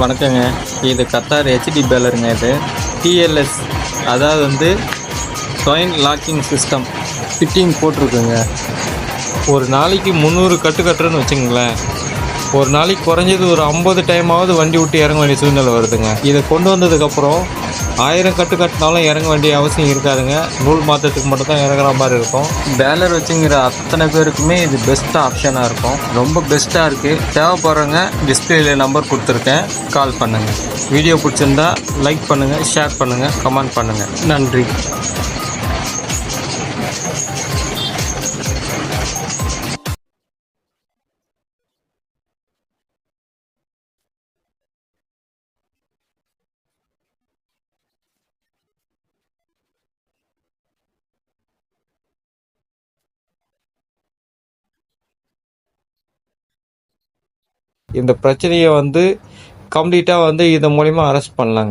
வணக்கங்க. இது Qatar HD பேலருங்க இது. டிஎல்எஸ் அதாவது வந்து சொயின் லாக்கிங் சிஸ்டம் ஃபிட்டிங் போட்டிருக்குங்க. ஒரு நாளைக்கு முந்நூறு கட்டு கட்டுறேன்னு வச்சுங்களேன் ஒரு நாளைக்கு குறைஞ்சது ஒரு ஐம்பது டைமாவது வண்டி விட்டு இறங்க வேண்டிய சூழ்நிலை வருதுங்க. இதை கொண்டு வந்ததுக்கப்புறம் ஆயிரம் கட்டு கட்டினாலும் இறங்க வேண்டிய அவசியம் இருக்காதுங்க. நூல் மாற்றத்துக்கு மட்டும் தான் இறங்குற மாதிரி இருக்கும். பேலர் வச்சுங்கிற அத்தனை பேருக்குமே இது பெஸ்ட் ஆப்ஷனாக இருக்கும். ரொம்ப பெஸ்ட்டாக இருக்குது தேவைப்படுறவங்க டிஸ்பிளேல நம்பர் கொடுத்துருக்கேன். கால் பண்ணுங்கள் வீடியோ பிடிச்சிருந்தா லைக் பண்ணுங்கள் ஷேர் பண்ணுங்கள் கமெண்ட் பண்ணுங்கள் நன்றி. இந்த பிரச்சனையை வந்து கம்ப்ளீட்டாக வந்து இதன் மூலிமா அரெஸ்ட் பண்ணலாங்க.